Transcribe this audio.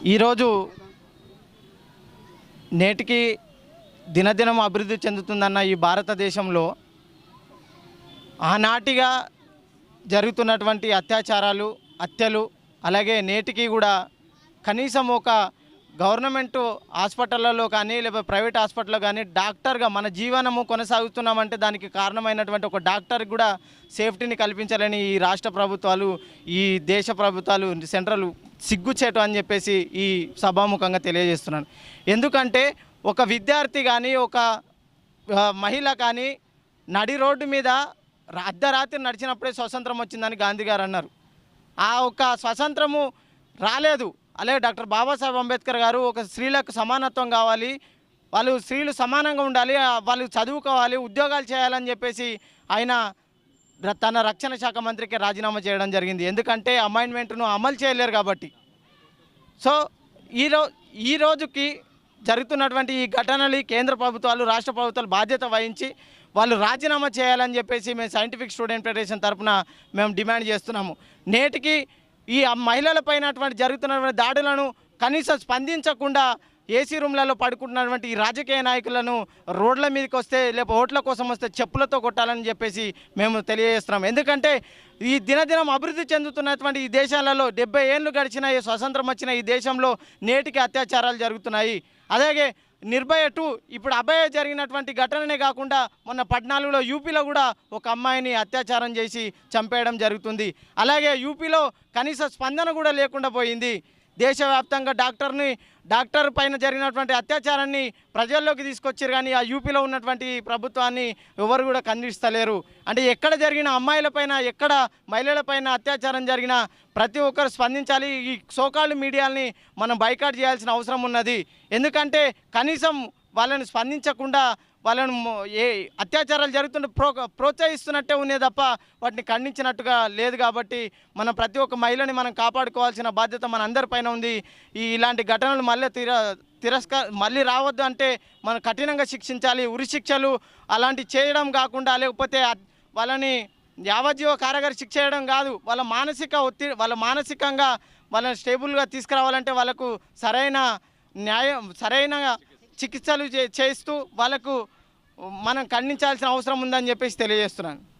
ఈరోజు నేటికి దినదినం అభివృద్ధి చెందుతుందన్న ఈ భారతదేశంలో ఆనాటిగా జరుగుతున్నటువంటి అత్యాచారాలు హత్యలు అలాగే నేటికి కూడా కనీసం ఒక గవర్నమెంట్ హాస్పిటళ్ళలో కానీ లేకపోతే ప్రైవేట్ హాస్పిటల్లో కానీ డాక్టర్గా మన జీవనము కొనసాగుతున్నామంటే దానికి కారణమైనటువంటి ఒక డాక్టర్ కూడా సేఫ్టీని కల్పించాలని ఈ రాష్ట్ర ప్రభుత్వాలు ఈ దేశ ప్రభుత్వాలు సెంట్రల్ సిగ్గుచేటు అని చెప్పేసి ఈ సభాముఖంగా తెలియజేస్తున్నాను ఎందుకంటే ఒక విద్యార్థి కానీ ఒక మహిళ కానీ నడి రోడ్డు మీద అర్ధరాత్రి నడిచినప్పుడే స్వతంత్రం వచ్చిందని గాంధీ గారు అన్నారు. ఆ ఒక స్వతంత్రము రాలేదు. అలాగే డాక్టర్ బాబాసాహెబ్ అంబేద్కర్ గారు ఒక స్త్రీలకు సమానత్వం కావాలి వాళ్ళు స్త్రీలు సమానంగా ఉండాలి వాళ్ళు చదువుకోవాలి ఉద్యోగాలు చేయాలని చెప్పేసి ఆయన తన రక్షణ శాఖ మంత్రికి రాజీనామా చేయడం జరిగింది. ఎందుకంటే అమైన్మెంట్ను అమలు చేయలేరు కాబట్టి. సో ఈరో ఈ రోజుకి జరుగుతున్నటువంటి ఈ ఘటనలు కేంద్ర ప్రభుత్వాలు రాష్ట్ర ప్రభుత్వాలు బాధ్యత వహించి వాళ్ళు రాజీనామా చేయాలని చెప్పేసి మేము సైంటిఫిక్ స్టూడెంట్ ఫెడరేషన్ తరఫున మేము డిమాండ్ చేస్తున్నాము. నేటికి ఈ మహిళలపైనటువంటి జరుగుతున్నటువంటి దాడులను కనీసం స్పందించకుండా ఏసీ రూమ్లలో పడుకుంటున్నటువంటి ఈ రాజకీయ నాయకులను రోడ్ల మీదకి వస్తే లేక ఓట్ల కోసం వస్తే చెప్పులతో కొట్టాలని చెప్పేసి మేము తెలియజేస్తున్నాం. ఎందుకంటే ఈ దినదినం అభివృద్ధి చెందుతున్నటువంటి ఈ దేశాలలో డెబ్బై ఏళ్ళు గడిచిన స్వతంత్రం వచ్చిన ఈ దేశంలో నేటికి అత్యాచారాలు జరుగుతున్నాయి. అలాగే నిర్భయ టూ ఇప్పుడు అభయ జరిగినటువంటి ఘటననే కాకుండా మొన్న పద్నాలుగులో యూపీలో కూడా ఒక అమ్మాయిని అత్యాచారం చేసి చంపేయడం జరుగుతుంది. అలాగే యూపీలో కనీస స్పందన కూడా లేకుండా పోయింది. దేశవ్యాప్తంగా డాక్టర్ని డాక్టర్ పైన జరిగినటువంటి అత్యాచారాన్ని ప్రజల్లోకి తీసుకొచ్చారు కానీ ఆ యూపీలో ఉన్నటువంటి ప్రభుత్వాన్ని ఎవరు కూడా ఖండిస్తలేరు. అంటే ఎక్కడ జరిగిన అమ్మాయిలపైన ఎక్కడ మహిళలపైన అత్యాచారం జరిగినా ప్రతి ఒక్కరు స్పందించాలి. ఈ సోకాళ్ళు మీడియాల్ని మనం బైకాట్ చేయాల్సిన అవసరం ఉన్నది. ఎందుకంటే కనీసం వాళ్ళని స్పందించకుండా వాళ్ళను ఏ అత్యాచారాలు జరుగుతుంటే ప్రో ప్రోత్సహిస్తున్నట్టే ఉన్నాయి తప్ప వాటిని ఖండించినట్టుగా లేదు కాబట్టి మనం ప్రతి ఒక్క మహిళని మనం కాపాడుకోవాల్సిన బాధ్యత మన అందరిపైన ఉంది. ఈ ఇలాంటి ఘటనలు మళ్ళీ తిర తిరస్క మళ్ళీ రావద్దు అంటే మనం కఠినంగా శిక్షించాలి. ఉరి శిక్షలు అలాంటి చేయడం కాకుండా లేకపోతే వాళ్ళని యావజ్జీవ కారాగార శిక్ష చేయడం కాదు. వాళ్ళ మానసిక ఒత్తిడి వాళ్ళ మానసికంగా వాళ్ళని స్టేబుల్గా తీసుకురావాలంటే వాళ్ళకు సరైన న్యాయం సరైన చికిత్సలు చే- చేస్తూ వాళ్ళకు మనం ఖండించాల్సిన అవసరం ఉందని చెప్పేసి తెలియజేస్తున్నాను.